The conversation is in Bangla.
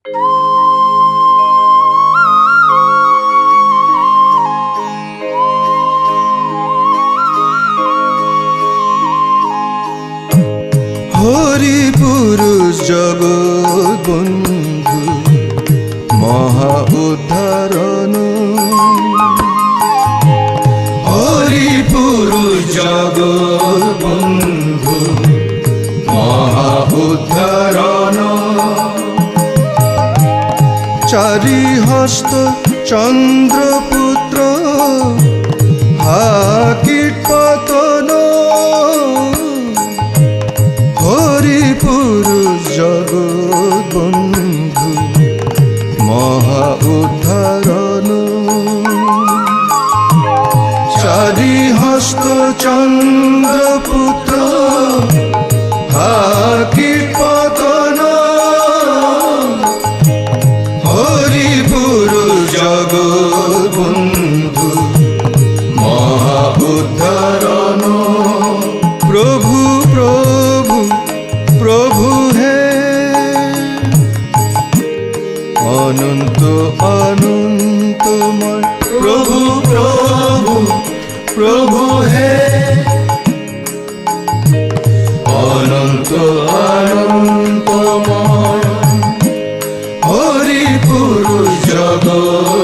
হরি পুরুষ জগৎ বন্ধু মহা উদ্ধারণ। হরি পুরুষ জগৎ বন্ধু মহা উদ্ধারণ। চারি হস্ত চন্দ্রপুত্র হা কীটপতন হরি পুরুষ জগৎ বন্ধু মহা উদ্ধারণ। চারি হস্ত চন্দ্রপুত্র অনন্ত অনন্তময়। প্রভু প্রভু প্রভু হে। অনন্ত অনন্তময়। হরি পুরুষ জগৎ।